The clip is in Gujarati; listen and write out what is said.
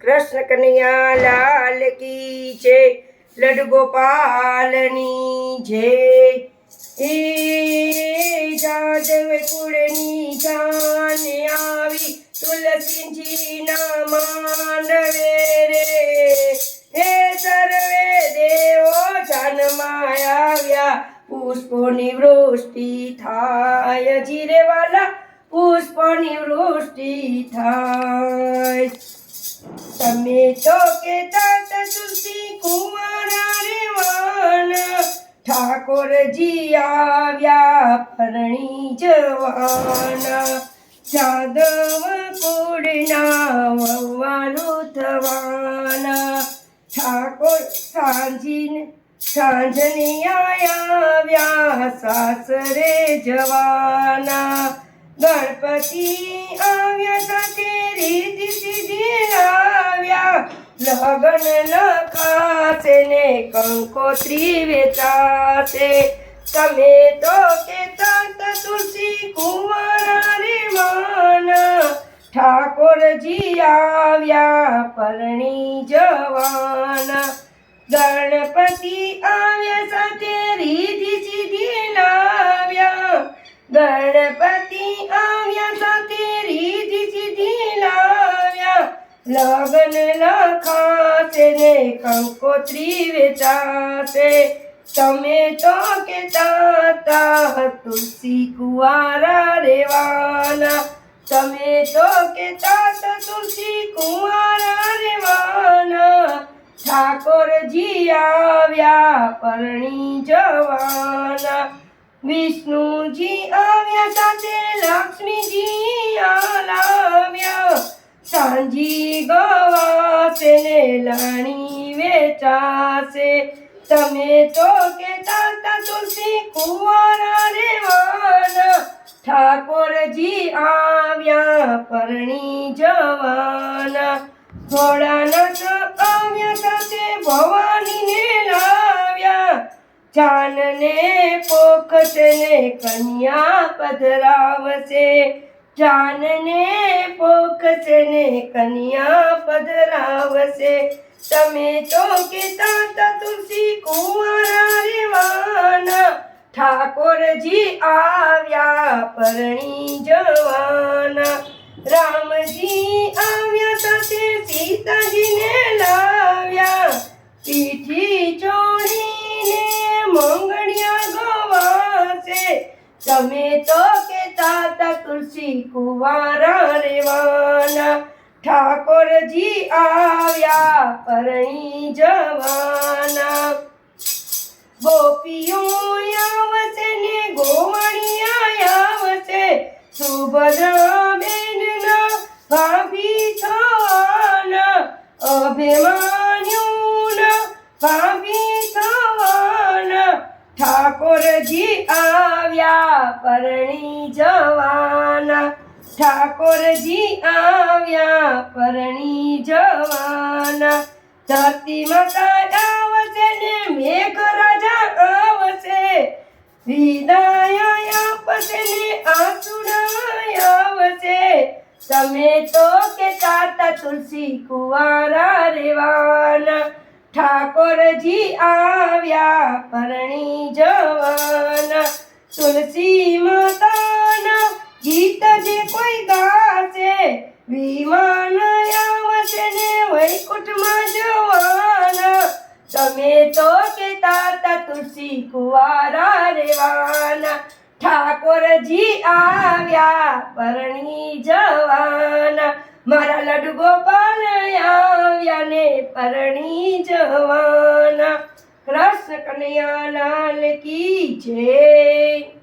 કૃષ્ણ કનૈયા લાલ કી જય, લડ ગોપાલની જય. એ જાદવ કુળની જાને આવી તુલસીજીના માનવે રે હે સર્વે દેવો જાનમાં આવ્યા, પુષ્પોની વૃષ્ટિ થાય. જીરેવાલા પુષ્પની વૃષ્ટિ થાય. તમે તો કેતા તા તુલસી કુંવારા રેવાન ઠાકોરજી આવ્યા પરણી જવાના. જાદવ કુળના વવારું થવાના. ઠાકોર સાંજીને, સાંજને આવ્યા સાસરે જવાના. ગણપતિ આવ્યા લગન લખાશે ને કંકોત્રી વેચાશે. તમે તો કેતા તા તુલસી કુંવારા રે માન. ઠાકોરજી આવ્યા પરણી જવાના. ગણપતિ આવ્યા લગન લખાશે ને કંકોત્રી વેચાશે. તમે તો કેતા તા તુલસી કુવારા રેવાના તમે તો કેતા તા તુલસી કુવારા રેવાના ઠાકોરજી આવ્યા, પરણી જવાના. વિષ્ણુજી આવ્યા સાથે લાણી વેચાશે. તમે તો કેતા તા તુલસી કુવારા રેવાના ઠાકોરજી આવ્યા પરણી જવાના. ભોળાનાથ આવ્યા સાથે ભવાનીને લાવ્યા. જાનને પોખતને કન્યા પધરાવશે. જાનને પોખશે ને કન્યા પધરાવશે. તમે તો કેતા તા તુલસી કુંવારા રેવાના ઠાકોરજી આવ્યા પરણી જવાના. રામજી આવ્યા સાથે સીતાજીને લાવ્યા. પીઠી તમે તો કેતા તા તુલસી કુંવારા રેવાના ઠાકોરજી આવ્યા પરણી જવાના. ગોપીઓ આવશે ને ગોવાણિયા આવશે. સુભદ્રા ઠાકોરજી આવ્યા પરણી જવાના. ધરતી માતા આવશે ને મેઘ રાજા આવશે. વિદાય આપશે ને આસુડા આવશે. તમે તો કે તાતા તુલસી કુવારા રેવાના ઠાકોરજી આવ્યા પરણી જવાના. તુલસી માતાના ગીત જે કોઈ ગાશે? વિમાન આવશે ને વૈકુંઠમાં જવાના. તમે તો કેતા તા તુલસી કુવારા રેવાના ઠાકોરજી આવ્યા પરણી જવાના. મારા લડુ ગોપાલ આવ્યા ને પરણી જવાના. કૃષ્ણ કનૈયા લાલ કી જય.